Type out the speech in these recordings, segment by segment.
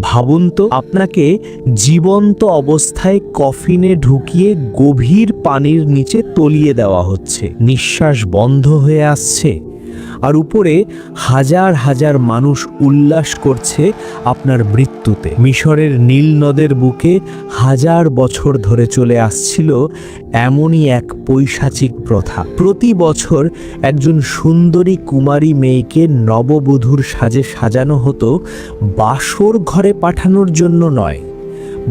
ভাবুন তো, আপনাকে জীবন্ত অবস্থায় কফিনে ঢুকিয়ে গভীর পানির নিচে তলিয়ে দেওয়া হচ্ছে। নিঃশ্বাস বন্ধ হয়ে আসছে। আর উপরে হাজার হাজার মানুষ উল্লাস করছে আপনার মৃত্যুতে। মিশরের নীল নদের বুকে হাজার বছর ধরে চলে আসছিল এমনই এক পৈশাচিক প্রথা। প্রতি বছর একজন সুন্দরী কুমারী মেয়েকে নববধূর সাজে সাজানো হতো বাসর ঘরে পাঠানোর জন্য নয়।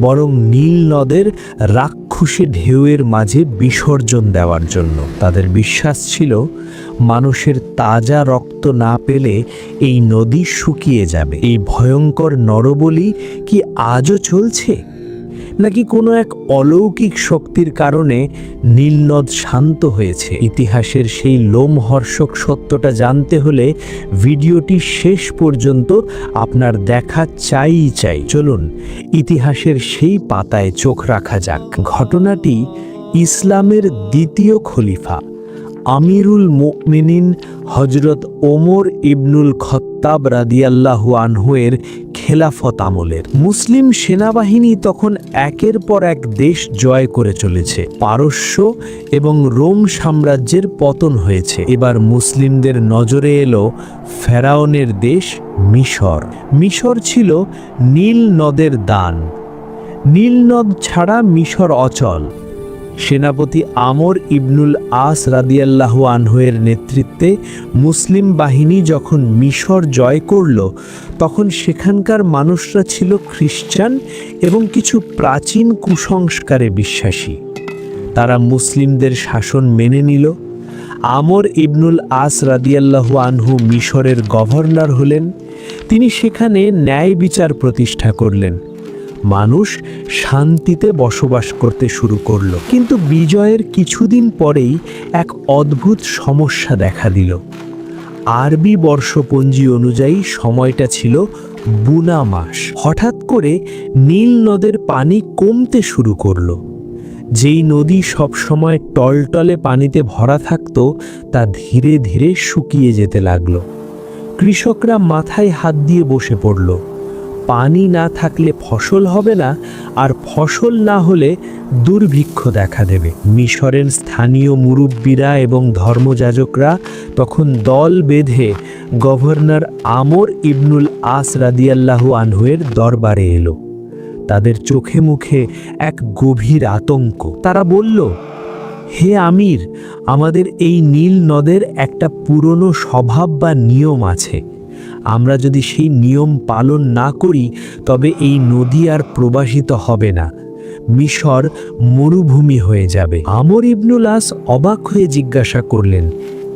বরং নীল নদের রাক্ষসী ঢেউয়ের মাঝে বিসর্জন দেওয়ার জন্য। তাদের বিশ্বাস ছিল, মানুষের তাজা রক্ত না পেলে এই নদী শুকিয়ে যাবে। এই ভয়ঙ্কর নরবলি কি আজও চলছে? নাকি কোনো এক অলৌকিক শক্তির কারণে নীলনদ শান্ত হয়েছে? ইতিহাসের সেই লোমহর্ষক সত্যটা জানতে হলে ভিডিওটি শেষ পর্যন্ত আপনার দেখা চাই চাই। চলুন, ইতিহাসের সেই পাতায় চোখ রাখা যাক। ঘটনাটি ইসলামের দ্বিতীয় খলিফা আমিরুল মুমিনিন হজরত ওমর ইবনুল খত্তাব রাদিয়াল্লাহু আনহুয়ের খেলাফত আমলের। মুসলিম সেনাবাহিনী তখন একের পর এক দেশ জয় করে চলেছে। পারস্য এবং রোম সাম্রাজ্যের পতন হয়েছে। এবার মুসলিমদের নজরে এলো ফেরাউনের দেশ মিশর। মিশর ছিল নীল নদের দান। নীল নদ ছাড়া মিশর অচল। সেনাপতি আমর ইবনুল আস রাদিয়াল্লাহু আনহুয়ের নেতৃত্বে মুসলিম বাহিনী যখন মিশর জয় করল, তখন সেখানকার মানুষরা ছিল খ্রিস্টান এবং কিছু প্রাচীন কুসংস্কারে বিশ্বাসী। তারা মুসলিমদের শাসন মেনে নিল। আমর ইবনুল আস রাদিয়াল্লাহু আনহু মিশরের গভর্নর হলেন। তিনি সেখানে ন্যায় বিচার প্রতিষ্ঠা করলেন। মানুষ শান্তিতে বসবাস করতে শুরু করল। কিন্তু বিজয়ের কিছুদিন পরেই এক অদ্ভুত সমস্যা দেখা দিল। আরবি বর্ষপঞ্জি অনুযায়ী সময়টা ছিল বুনা মাস। হঠাৎ করে নীল নদের পানি কমতে শুরু করল। যেই নদী সবসময় টলটলে পানিতে ভরা থাকত, তা ধীরে ধীরে শুকিয়ে যেতে লাগল। কৃষকরা মাথায় হাত দিয়ে বসে পড়ল। পানি না থাকলে ফসল হবে না, আর ফসল না হলে দুর্ভিক্ষ দেখা দেবে। মিশরের স্থানীয় মুরব্বীরা এবং ধর্মযাজকরা তখন দল বেঁধে গভর্নর আমর ইবনুল আস রাদিয়াল্লাহু আনহুয়ের দরবারে এলো। তাদের চোখে মুখে এক গভীর আতঙ্ক। তারা বলল, হে আমির, আমাদের এই নীল নদের একটা পুরনো স্বভাব বা নিয়ম আছে। আমরা যদি সেই নিয়ম পালন না করি, তবে এই নদী আর প্রবাসিত হবে না। মিশর মরুভূমি হয়ে যাবে। আমর ইবনুল আস অবাক হয়ে জিজ্ঞাসা করলেন,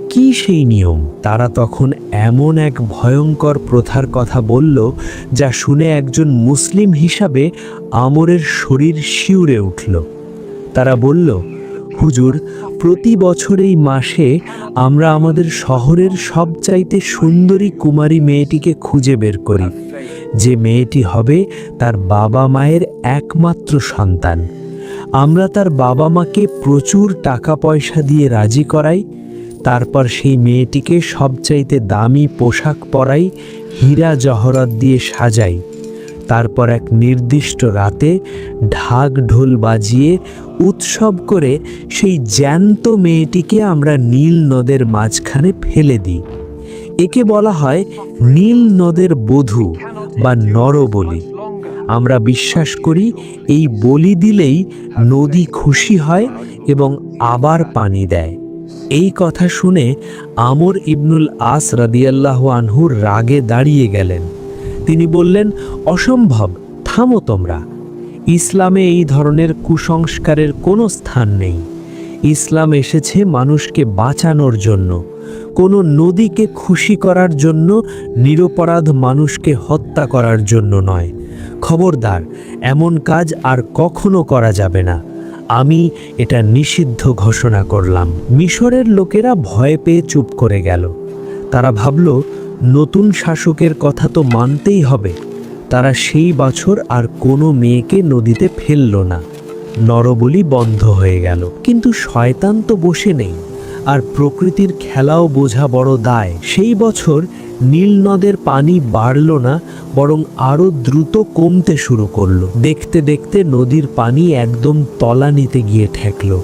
কি সেই নিয়ম? তারা তখন এমন এক ভয়ঙ্কর প্রথার কথা বলল, যা শুনে একজন মুসলিম হিসাবে আমরের শরীর শিউরে উঠল। তারা বলল, হুজুর প্রতি বছর এই মাসে আমরা আমাদের শহরের সবচাইতে সুন্দরী কুমারী মেয়েটিকে খুঁজে বের করি। যে মেয়েটি হবে তার বাবা মায়ের একমাত্র সন্তান। আমরা তার বাবা মাকে প্রচুর টাকা পয়সা দিয়ে রাজি করাই, তারপর সেই মেয়েটিকে সবচাইতে দামি পোশাক পরাই হীরা জহরত দিয়ে সাজাই। তারপর এক নির্দিষ্ট রাতে ঢাক ঢোল বাজিয়ে উৎসব করে সেই জ্যান্ত মেয়েটিকে আমরা নীল নদের মাঝখানে ফেলে দিই। একে বলা হয় নীল নদের বধূ বা নর বলি। আমরা বিশ্বাস করি এই বলি দিলেই নদী খুশি হয় এবং আবার পানি দেয়। এই কথা শুনে আমর ইবনুল আস রাদিয়াল্লাহ আনহুর রাগে দাঁড়িয়ে গেলেন। তিনি বললেন, অসম্ভব, থামো তোমরা। ইসলামে এই ধরনের কুসংস্কারের কোনো স্থান নেই। ইসলাম এসেছে মানুষকে বাঁচানোর জন্য। কোনো নদীকে খুশি করার জন্য, নিরপরাধ মানুষকে হত্যা করার জন্য নয়। খবরদার, এমন কাজ আর কখনো করা যাবে না। আমি এটা নিষিদ্ধ ঘোষণা করলাম। মিশরের লোকেরা ভয় পেয়ে চুপ করে গেল। তারা ভাবল নতুন শাসকের কথা তো মানতেই হবে। তারা সেই বছর আর কোনো মেয়েকে নদীতে ফেলল না। নরবলি বন্ধ হয়ে গেল। কিন্তু শয়তান তো বসে নেই। আর প্রকৃতির খেলাও বোঝা বড় দায়। সেই বছর নীল নদের পানি বাড়ল না, বরং আরও দ্রুত কমতে শুরু করল। দেখতে দেখতে নদীর পানি একদম তলানিতে গিয়ে ঠেকল।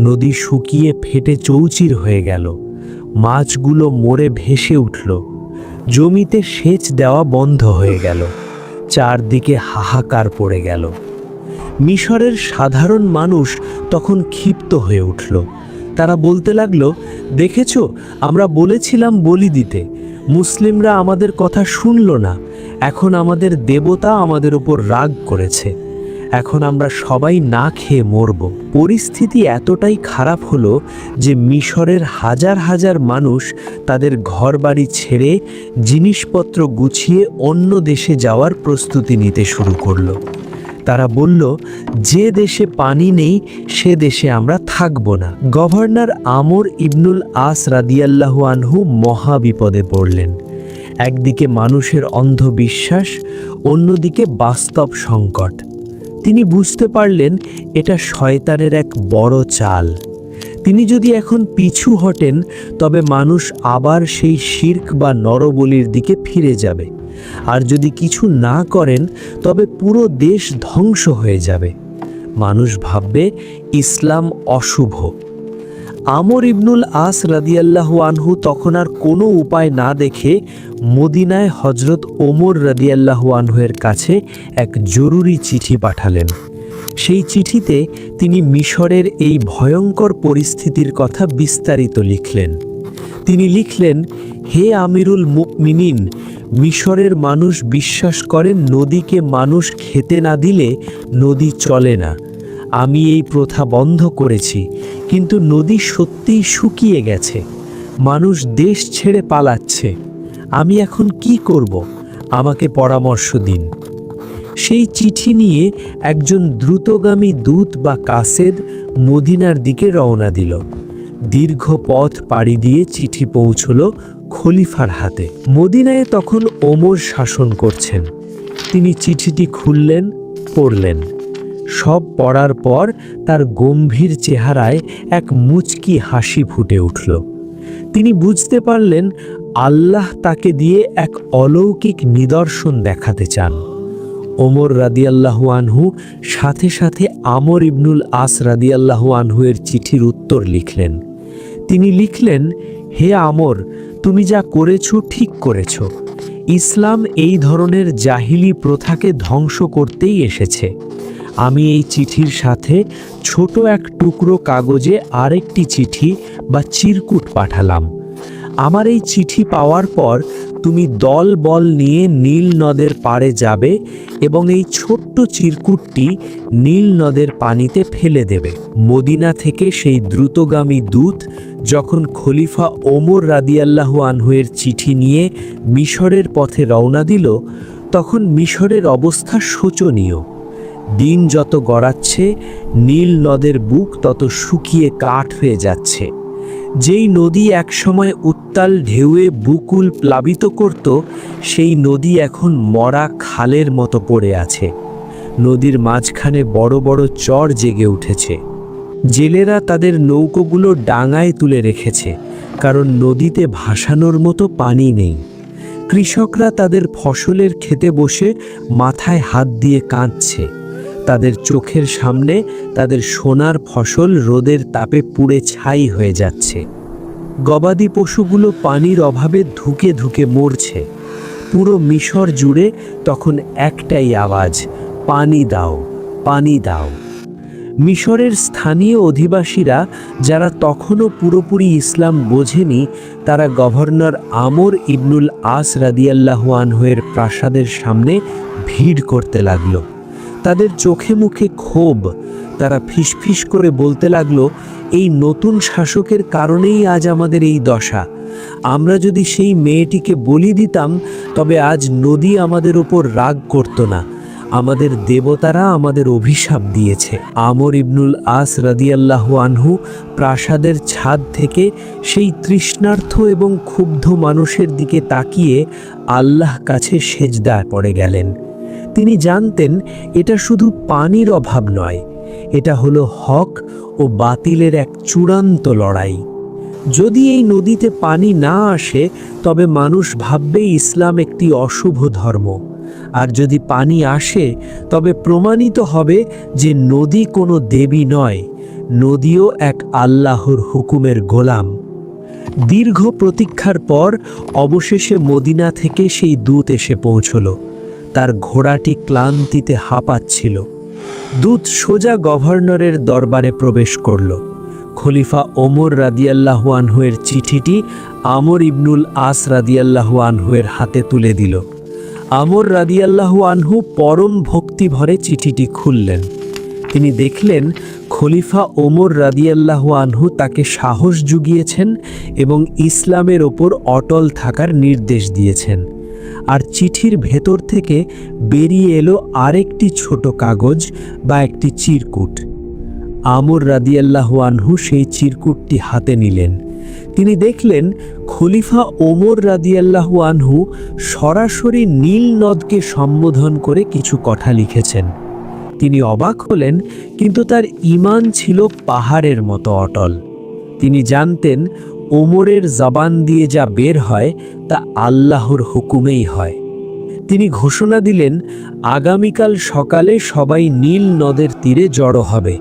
নদী শুকিয়ে ফেটে চৌচির হয়ে গেল। মাছগুলো মরে ভেসে উঠল। জমিতে সেচ দেওয়া বন্ধ হয়ে গেল। চারদিকে হাহাকার পড়ে গেল। মিশরের সাধারণ মানুষ তখন ক্ষিপ্ত হয়ে উঠল। তারা বলতে লাগল, দেখেছ, আমরা বলেছিলাম বলি দিতে। মুসলিমরা আমাদের কথা শুনল না। এখন আমাদের দেবতা আমাদের ওপর রাগ করেছে। এখন আমরা সবাই না খেয়ে মরব। পরিস্থিতি এতটাই খারাপ হলো যে মিশরের হাজার হাজার মানুষ তাদের ঘরবাড়ি ছেড়ে জিনিসপত্র গুছিয়ে অন্য দেশে যাওয়ার প্রস্তুতি নিতে শুরু করল। তারা বলল, যে দেশে পানি নেই, সে দেশে আমরা থাকব না। গভর্নর আমর ইবনুল আস রাদিয়াল্লাহু আনহু মহা বিপদে পড়লেন। একদিকে মানুষের অন্ধবিশ্বাস, অন্যদিকে বাস্তব সংকট। তিনি বুঝতে পারলেন এটা শয়তানের এক বড় চাল। তিনি যদি এখন পিছু হটেন, তবে মানুষ আবার সেই শির্ক বা নরবলির দিকে ফিরে যাবে। আর যদি কিছু না করেন, তবে পুরো দেশ ধ্বংস হয়ে যাবে। মানুষ ভাববে, ইসলাম অশুভ। আমর ইবনুল আস রাদিয়াল্লাহু আনহু তখন আর কোনো উপায় না দেখে মদিনায় হজরত ওমর রাদিয়াল্লাহু আনহুয়ের কাছে এক জরুরি চিঠি পাঠালেন। সেই চিঠিতে তিনি মিশরের এই ভয়ঙ্কর পরিস্থিতির কথা বিস্তারিত লিখলেন। তিনি লিখলেন, হে আমিরুল মুকমিনিন মিশরের মানুষ বিশ্বাস করেন নদীকে মানুষ খেতে না দিলে নদী চলে না। আমি এই প্রথা বন্ধ করেছি, কিন্তু নদী সত্যিই শুকিয়ে গেছে। মানুষ দেশ ছেড়ে পালাচ্ছে। আমি এখন কি করব? আমাকে পরামর্শ দিন। সেই চিঠি নিয়ে একজন দ্রুতগামী দূত বা কাসেদ মদিনার দিকে রওনা দিল। দীর্ঘ পথ পাড়ি দিয়ে চিঠি পৌঁছল খলিফার হাতে। মদিনায় তখন ওমর শাসন করছেন। তিনি চিঠিটি খুললেন, পড়লেন। সব পড়ার পর তার গম্ভীর চেহারায় এক মুচকি হাসি ফুটে উঠল। তিনি বুঝতে পারলেন আল্লাহ তাকে দিয়ে এক অলৌকিক নিদর্শন দেখাতে চান। ওমর রাদিয়াল্লাহু আনহু সাথে সাথে আমর ইবনুল আস রাদিয়াল্লাহু আনহুয়ের চিঠির উত্তর লিখলেন। তিনি লিখলেন, হে আমর, তুমি যা করেছ ঠিক করেছ। ইসলাম এই ধরনের জাহিলি প্রথাকে ধ্বংস করতেই এসেছে। আমি এই চিঠির সাথে ছোট এক টুকরো কাগজে আরেকটি চিঠি বা চিরকুট পাঠালাম। আমার এই চিঠি পাওয়ার পর তুমি দল বল নিয়ে নীল নদের পাড়ে যাবে এবং এই ছোট্ট চিরকুটটি নীল নদের পানিতে ফেলে দেবে। মদিনা থেকে সেই দ্রুতগামী দূত যখন খলিফা ওমর রাদিয়াল্লাহু আনহুয়ের চিঠি নিয়ে মিশরের পথে রওনা দিল, তখন মিশরের অবস্থা শোচনীয়। দিন যত গড়াচ্ছে, নীল নদের বুক তত শুকিয়ে কাঠ হয়ে যাচ্ছে। যেই নদী একসময় উত্তাল ঢেউয়ে বুকুল প্লাবিত করত, সেই নদী এখন মরা খালের মতো পড়ে আছে। নদীর মাঝখানে বড় বড় চর জেগে উঠেছে। জেলেরা তাদের নৌকোগুলো ডাঙায় তুলে রেখেছে, কারণ নদীতে ভাসানোর মতো পানি নেই। কৃষকরা তাদের ফসলের খেতে বসে মাথায় হাত দিয়ে কাঁদছে। তাদের চোখের সামনে তাদের সোনার ফসল রোদের তাপে পুড়ে ছাই হয়ে যাচ্ছে। গবাদি পশুগুলো পানির অভাবে ধুকে ধুকে মরছে। পুরো মিশর জুড়ে তখন একটাই আওয়াজ, পানি দাও পানি দাও। মিশরের স্থানীয় অধিবাসীরা যারা তখনও পুরোপুরি ইসলাম বোঝেনি, তারা গভর্নর আমর ইবনুল আস রাদিয়াল্লাহু আনহুয়ের প্রাসাদের সামনে ভিড় করতে লাগল। তাদের চোখে মুখে ক্ষোভ। তারা ফিসফিস করে বলতে লাগল, এই নতুন শাসকের কারণেই আজ আমাদের এই দশা। আমরা যদি সেই মেয়েটিকে বলি দিতাম, তবে আজ নদী আমাদের ওপর রাগ করত না। আমাদের দেবতারা আমাদের অভিশাপ দিয়েছে। আমর ইবনুল আস রাদিয়াল্লাহু আনহু প্রাসাদের ছাদ থেকে সেই তৃষ্ণার্থ এবং ক্ষুব্ধ মানুষের দিকে তাকিয়ে আল্লাহ কাছে সেজদায় পড়ে গেলেন। তিনি জানতেন এটা শুধু পানির অভাব নয়, এটা হলো হক ও বাতিলের এক চূড়ান্ত লড়াই। যদি এই নদীতে পানি না আসে, তবে মানুষ ভাববে ইসলাম একটি অশুভ ধর্ম। আর যদি পানি আসে, তবে প্রমাণিত হবে যে নদী কোনো দেবী নয়, নদীও এক আল্লাহর হুকুমের গোলাম। দীর্ঘ প্রতীক্ষার পর অবশেষে মদিনা থেকে সেই দূত এসে পৌঁছল। তার ঘোড়াটি ক্লান্তিতে হাঁপাচ্ছিল। দূত সোজা গভর্নরের দরবারে প্রবেশ করল। খলিফা ওমর রাদিয়াল্লাহু আনহুয়ের চিঠিটি আমর ইবনুল আস রাদিয়াল্লাহু আনহুয়ের হাতে তুলে দিল। আমর রাদিয়াল্লাহু আনহু পরম ভক্তি ভরে চিঠিটি খুললেন। তিনি দেখলেন, খলিফা ওমর রাদিয়াল্লাহু আনহু তাকে সাহস জুগিয়েছেন এবং ইসলামের ওপর অটল থাকার নির্দেশ দিয়েছেন। আর চিঠির ভেতর থেকে বেরিয়ে এলো আরেকটি ছোট কাগজ বা একটি চিরকুট। আমর রাদিয়াল্লাহু আনহু সেই চিরকুটটি হাতে নিলেন। তিনি দেখলেন খলিফা ওমর রাদিয়াল্লাহু আনহু সরাসরি নীল নদকে সম্বোধন করে কিছু কথা লিখেছেন। তিনি অবাক হলেন, কিন্তু তার ঈমান ছিল পাহাড়ের মতো অটল। তিনি জানতেন ওমরের জবান দিয়ে যা বের হয়, তা আল্লাহর হুকুমেই হয়। তিনি ঘোষণা দিলেন, আগামীকাল সকালে সবাই নীল নদের তীরে জড়ো হবে।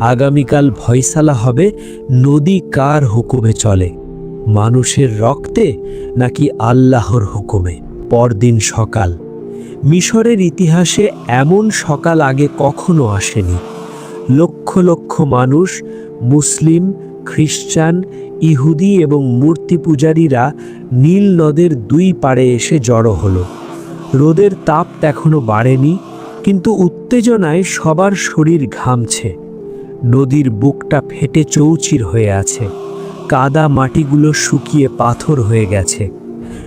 আগামীকাল ভয়সালা হবে, নদী কার হুকুমে চলে? মানুষের রক্তে নাকি আল্লাহর হুকুমে? পরদিন সকাল। মিশরের ইতিহাসে এমন সকাল আগে কখনো আসেনি। লক্ষ লক্ষ মানুষ, মুসলিম খ্রিস্টান ইহুদি এবং মূর্তি পূজারীরা নীল নদের দুই পাড়ে এসে জড়ো হলো। রোদের তাপ এখনও বাড়েনি, কিন্তু উত্তেজনায় সবার শরীর ঘামছে। নদীর বুকটা ফেটে চৌচির হয়ে আছে। কাদা মাটিগুলো শুকিয়ে পাথর হয়ে গেছে।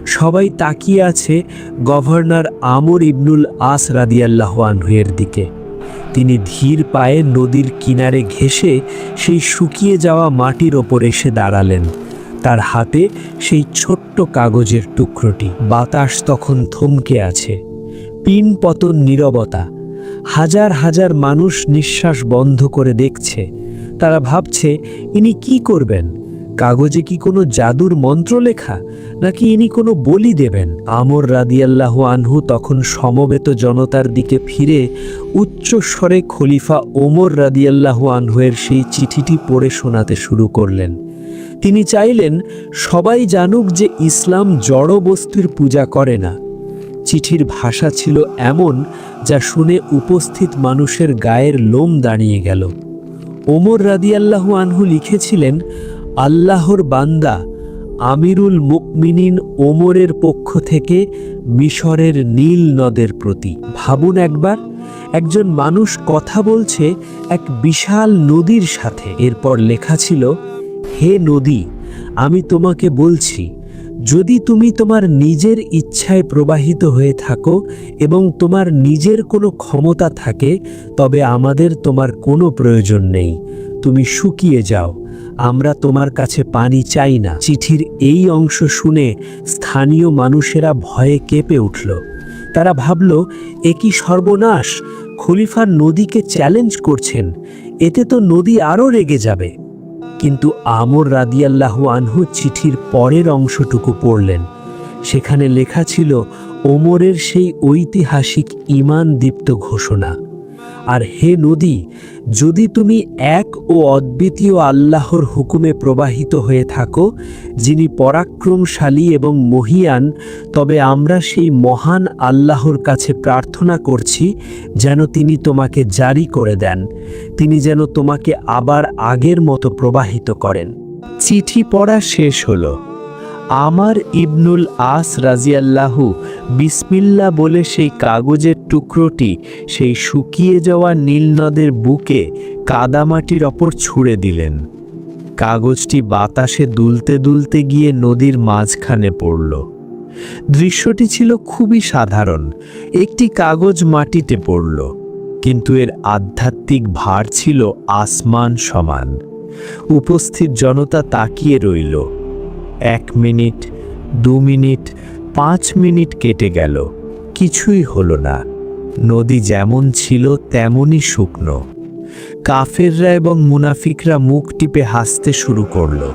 সবাই তাকিয়ে আছে গভর্নর আমর ইবনুল আস রাদিয়াল্লাহ আনহুয়ের দিকে। তিনি ধীর পায়ে নদীর কিনারে ঘেঁষে সেই শুকিয়ে যাওয়া মাটির ওপর এসে দাঁড়ালেন। তার হাতে সেই ছোট্ট কাগজের টুকরোটি। বাতাস তখন থমকে আছে। পিন পতন নীরবতা। হাজার হাজার মানুষ নিঃশ্বাস বন্ধ করে দেখছে। তারা ভাবছে, ইনি কি করবেন? কাগজে কি কোনো জাদুর মন্ত্র লেখা নাকি ইনি কোনো বলি দেবেন? আমর রাদিয়াল্লাহ আনহু তখন সমবেত জনতার দিকে ফিরে উচ্চ স্বরে খলিফা ওমর রাদিয়াল্লাহ আনহুয়ের সেই চিঠিটি পড়ে শোনাতে শুরু করলেন। তিনি চাইলেন, সবাই জানুক যে ইসলাম জড় বস্তুর পূজা করে না। চিঠির ভাষা ছিল এমন যা শুনে উপস্থিত মানুষের গায়ের লোম দাঁড়িয়ে গেল। ওমর রাদিয়াল্লাহু আনহু লিখেছিলেন আল্লাহর বান্দা আমিরুল মুকমিনিন ওমরের পক্ষ থেকে মিশরের নীল নদের প্রতি। ভাবুন একবার, একজন মানুষ কথা বলছে এক বিশাল নদীর সাথে। এরপর লেখা ছিল, হে নদী, আমি তোমাকে বলছি, যদি তুমি তোমার নিজের ইচ্ছায় প্রবাহিত হয়ে থাকো এবং তোমার নিজের কোনো ক্ষমতা থাকে, তবে আমাদের তোমার কোনো প্রয়োজন নেই। তুমি শুকিয়ে যাও আমরা তোমার কাছে পানি চাই না। চিঠির এই অংশ শুনে স্থানীয় মানুষেরা ভয়ে কেঁপে উঠল। তারা ভাবল, এ কি সর্বনাশ! খলিফার নদীকে চ্যালেঞ্জ করছেন। এতে তো নদী আরও রেগে যাবে। কিন্তু আমর রাদিয়াল্লাহু আনহু চিঠির পরের অংশটুকু পড়লেন। সেখানে লেখা ছিল, ওমরের সেই ঐতিহাসিক ঈমান দীপ্ত ঘোষণা। আর হে নদী, যদি তুমি এক ও অদ্বিতীয় আল্লাহর হুকুমে প্রবাহিত হয়ে থাকো, যিনি পরাক্রমশালী এবং মহিয়ান, তবে আমরা সেই মহান আল্লাহর কাছে প্রার্থনা করছি যেন তিনি তোমাকে জারি করে দেন, তিনি যেন তোমাকে আবার আগের মতো প্রবাহিত করেন। চিঠি পড়া শেষ হলো। আমার ইবনুল আস রাজিয়াল্লাহু বিসমিল্লা বলে সেই কাগজের টুকরোটি সেই শুকিয়ে যাওয়া নীলনদের বুকে কাদামাটির ওপর ছুঁড়ে দিলেন। কাগজটি বাতাসে দুলতে দুলতে গিয়ে নদীর মাঝখানে পড়ল। দৃশ্যটি ছিল খুবই সাধারণ, একটি কাগজ মাটিতে পড়ল, কিন্তু এর আধ্যাত্মিক ভার ছিল আসমান সমান। উপস্থিত জনতা তাকিয়ে রইল এক মিনিট, দু মিনিট, পাঁচ মিনিট কেটে গেল। কিছুই হলো না। নদী যেমন ছিল তেমনই শুকনো। কাফেররা এবং মুনাফিকরা মুখ টিপে হাসতে শুরু করল।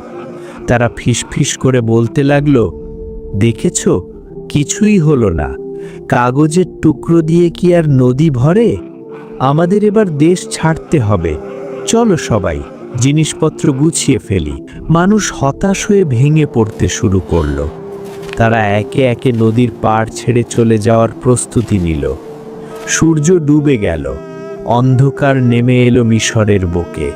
তারা ফিসফিস করে বলতে লাগল, দেখেছ, কিছুই হলো না। কাগজের টুকরো দিয়ে কি আর নদী ভরে? আমাদের এবার দেশ ছাড়তে হবে। চলো সবাই। জিনিসপত্র গুছিয়ে ফেলি। মানুষ হতাশ হয়ে ভেঙে পড়তে শুরু করল। তারা একে একে নদীর পাড় ছেড়ে চলে যাওয়ার প্রস্তুতি নিল। সূর্য ডুবে গেল। অন্ধকার নেমে এলো মিশরের বুকে।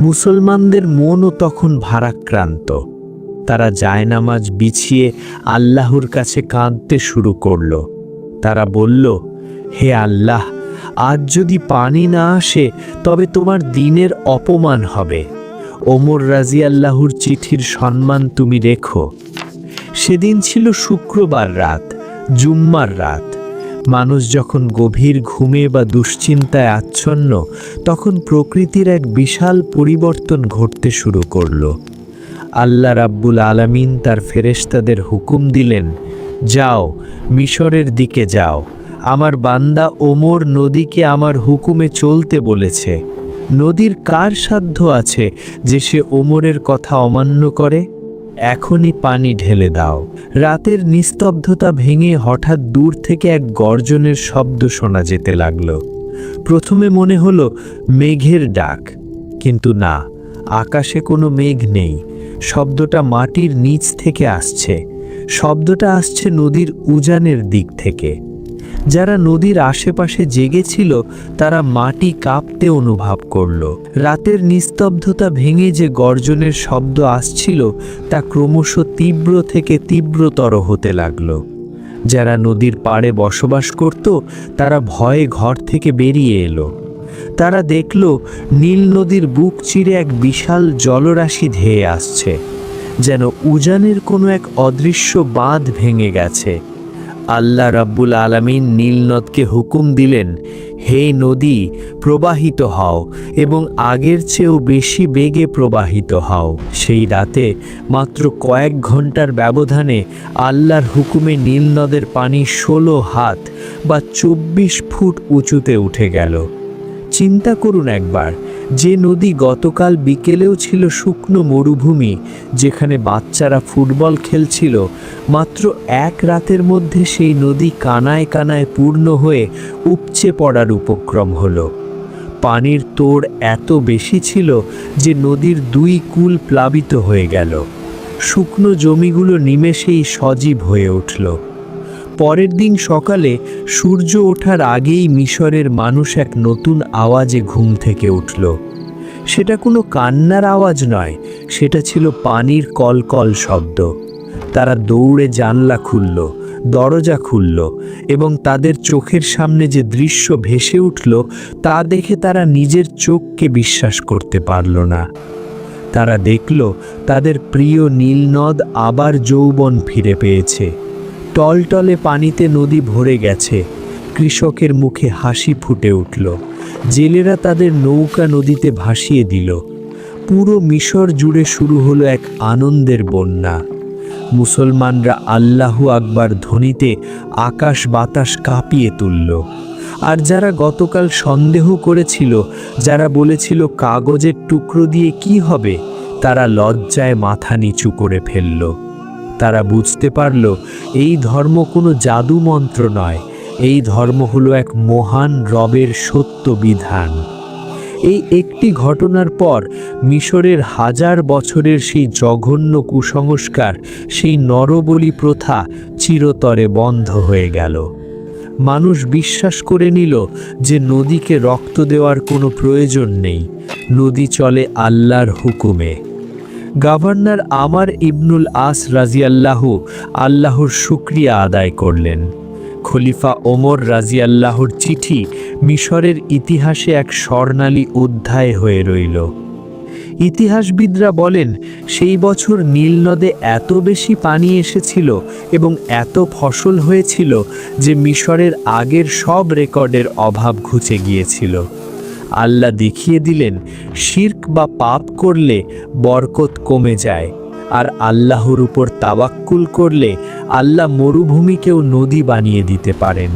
মুসলমানদের মনও তখন ভারাক্রান্ত। তারা জায়নামাজ বিছিয়ে আল্লাহর কাছে কাঁদতে শুরু করল। তারা বলল, হে আল্লাহ আজ যদি পানি না আসে, তবে তোমার দিনের অপমান হবে। ওমর রাজি আল্লাহর চিঠির সম্মান তুমি রেখো। সেদিন ছিল শুক্রবার রাত, জুম্মার রাত। মানুষ যখন গভীর ঘুমে বা দুশ্চিন্তায় আচ্ছন্ন, তখন প্রকৃতির এক বিশাল পরিবর্তন ঘটতে শুরু করল। আল্লাহ রাব্বুল আলামিন তার ফেরেশতাদের হুকুম দিলেন, যাও, মিশরের দিকে যাও। আমার বান্দা ওমর নদীকে আমার হুকুমে চলতে বলেছে। নদীর কার সাধ্য আছে যে সে ওমরের কথা অমান্য করে? এখনই পানি ঢেলে দাও। রাতের নিস্তব্ধতা ভেঙে হঠাৎ দূর থেকে এক গর্জনের শব্দ শোনা যেতে লাগল। প্রথমে মনে হলো, মেঘের ডাক। কিন্তু না, আকাশে কোনো মেঘ নেই। শব্দটা মাটির নিচ থেকে আসছে। শব্দটা আসছে নদীর উজানের দিক থেকে। যারা নদীর আশেপাশে জেগেছিল তারা মাটি কাঁপতে অনুভব করল। রাতের নিস্তব্ধতা ভেঙে যে গর্জনের শব্দ আসছিল, তা ক্রমশ তীব্র থেকে তীব্রতর হতে লাগল। যারা নদীর পাড়ে বসবাস করত, তারা ভয়ে ঘর থেকে বেরিয়ে এলো। তারা দেখল, নীল নদীর বুক চিরে এক বিশাল জলরাশি ধেয়ে আসছে, যেন উজানের কোনো এক অদৃশ্য বাঁধ ভেঙে গেছে। আল্লাহ রাব্বুল আলামিন নীলনদকে হুকুম দিলেন, হে নদী, প্রবাহিত হও এবং আগের চেয়েও বেশি বেগে প্রবাহিত হও। সেই রাতে মাত্র কয়েক ঘণ্টার ব্যবধানে আল্লাহর হুকুমে নীলনদের পানি ষোলো হাত বা চব্বিশ ফুট উঁচুতে উঠে গেল। চিন্তা করুন একবার যে নদী গতকাল বিকেলেও ছিল শুকনো মরুভূমি, যেখানে বাচ্চারা ফুটবল খেলছিল, মাত্র এক রাতের মধ্যে সেই নদী কানায় কানায় পূর্ণ হয়ে উপচে পড়ার উপক্রম হলো। পানির তোড় এত বেশি ছিল যে নদীর দুই কুল প্লাবিত হয়ে গেল। শুকনো জমিগুলো নিমেষেই সজীব হয়ে উঠল। পরের দিন সকালে সূর্য ওঠার আগেই মিশরের মানুষ এক নতুন আওয়াজে ঘুম থেকে উঠল। সেটা কোনো কান্নার আওয়াজ নয়, সেটা ছিল পানির কলকল শব্দ। তারা দৌড়ে জানলা খুলল, দরজা খুলল এবং তাদের চোখের সামনে যে দৃশ্য ভেসে উঠল, তা দেখে তারা নিজের চোখকে বিশ্বাস করতে পারল না। তারা দেখল, তাদের প্রিয় নীলনদ আবার যৌবন ফিরে পেয়েছে। টলটলে পানিতে নদী ভরে গেছে। কৃষকের মুখে হাসি ফুটে উঠল। জেলেরা তাদের নৌকা নদীতে ভাসিয়ে দিল। পুরো মিশর জুড়ে শুরু হলো এক আনন্দের বন্যা। মুসলমানরা আল্লাহু আকবার ধ্বনিতে আকাশ বাতাস কাঁপিয়ে তুলল। আর যারা গতকাল সন্দেহ করেছিল, যারা বলেছিল কাগজের টুকরো দিয়ে কি হবে, তারা লজ্জায় মাথা নিচু করে ফেলল। তারা বুঝতে পারল, এই ধর্ম কোনো জাদু মন্ত্র নয়, এই ধর্ম হলো এক মহান রবের সত্য বিধান। এই একটি ঘটনার পর মিশরের হাজার বছরের সেই জঘন্য কুসংস্কার, সেই নরবলি প্রথা চিরতরে বন্ধ হয়ে গেল। মানুষ বিশ্বাস করে নিল যে নদীকে রক্ত দেওয়ার কোনো প্রয়োজন নেই, নদী চলে আল্লাহর হুকুমে। গভর্নর আমার ইবনুল আস রাজিয়াল্লাহু আল্লাহর শুক্রিয়া আদায় করলেন। খলিফা ওমর রাজিয়াল্লাহর চিঠি মিশরের ইতিহাসে এক স্বর্ণালী অধ্যায় হয়ে রইল। ইতিহাসবিদরা বলেন, সেই বছর নীলনদে এত বেশি পানি এসেছিল এবং এত ফসল হয়েছিল যে মিশরের আগের সব রেকর্ডের অভাব ঘুচে গিয়েছিল। আল্লাহ দেখিয়ে দিলেন, শির্ক বা পাপ করলে বরকত কমে যায়। আর আল্লাহর উপর তাওয়াক্কুল করলে আল্লাহ মরুভূমিকেও নদী বানিয়ে দিতে পারেন।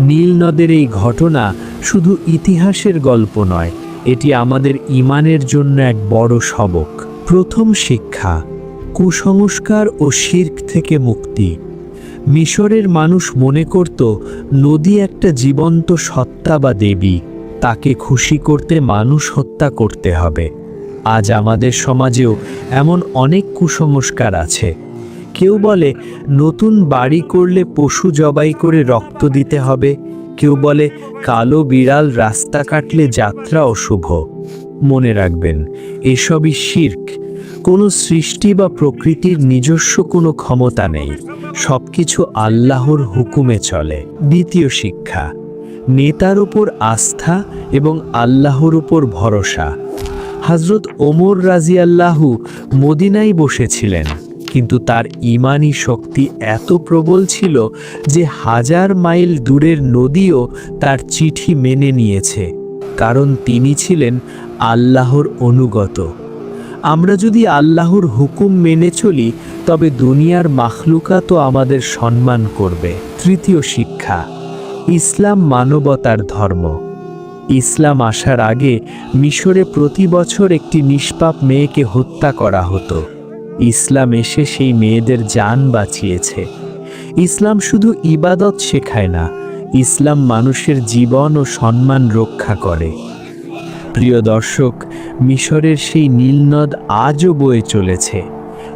নীল নদের এই ঘটনা শুধু ইতিহাসের গল্প নয়, এটি আমাদের ইমানের জন্য এক বড় সবক প্রথম শিক্ষা, কুসংস্কার ও শির্ক থেকে মুক্তি। মিশরের মানুষ মনে করত, নদী একটা জীবন্ত সত্তা বা দেবী। তাকে খুশি করতে মানুষ হত্যা করতে হবে। আজ আমাদের সমাজেও এমন অনেক কুসংস্কার আছে। কেউ বলে, নতুন বাড়ি করলে পশু জবাই করে রক্ত দিতে হবে। কেউ বলে, কালো বিড়াল রাস্তা কাটলে যাত্রা অশুভ। মনে রাখবেন, এসবই শির্ক। কোনো সৃষ্টি বা প্রকৃতির নিজস্ব কোনো ক্ষমতা নেই। সবকিছু আল্লাহর হুকুমে চলে। দ্বিতীয় শিক্ষা নেতার উপর আস্থা এবং আল্লাহর উপর ভরসা। হজরত ওমর রাজিয়াল্লাহু মদিনায় বসেছিলেন, কিন্তু তার ইমানি শক্তি এত প্রবল ছিল যে হাজার মাইল দূরের নদীও তার চিঠি মেনে নিয়েছে, কারণ তিনি ছিলেন আল্লাহর অনুগত। আমরা যদি আল্লাহর হুকুম মেনে চলি, তবে দুনিয়ার মাখলুকা তো আমাদের সম্মান করবে। তৃতীয় শিক্ষা ইসলাম মানবতার ধর্ম। ইসলাম আসার আগে মিশরে প্রতি বছর একটি নিষ্পাপ মেয়েকে হত্যা করা হতো। ইসলাম এসে সেই মেয়েদের যান বাঁচিয়েছে। ইসলাম শুধু ইবাদত শেখায় না, ইসলাম মানুষের জীবন ও সম্মান রক্ষা করে। প্রিয় দর্শক, মিশরের সেই নীলনদ আজও বয়ে চলেছে।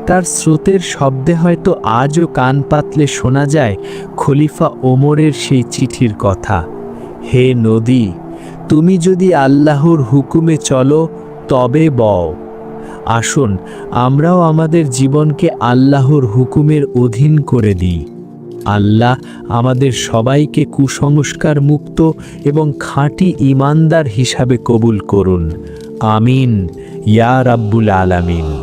তার স্রোতের শব্দে হয়তো আজও কান পাতলে শোনা যায় খলিফা ওমরের সেই চিঠির কথা। হে নদী, তুমি যদি আল্লাহর হুকুমে চলো, তবে বও। আসুন, আমরাও আমাদের জীবনকে আল্লাহর হুকুমের অধীন করে দিই। আল্লাহ আমাদের সবাইকে কুসংস্কার মুক্ত এবং খাঁটি ইমানদার হিসাবে কবুল করুন। আমিন, ইয়া রাব্বুল আলামিন।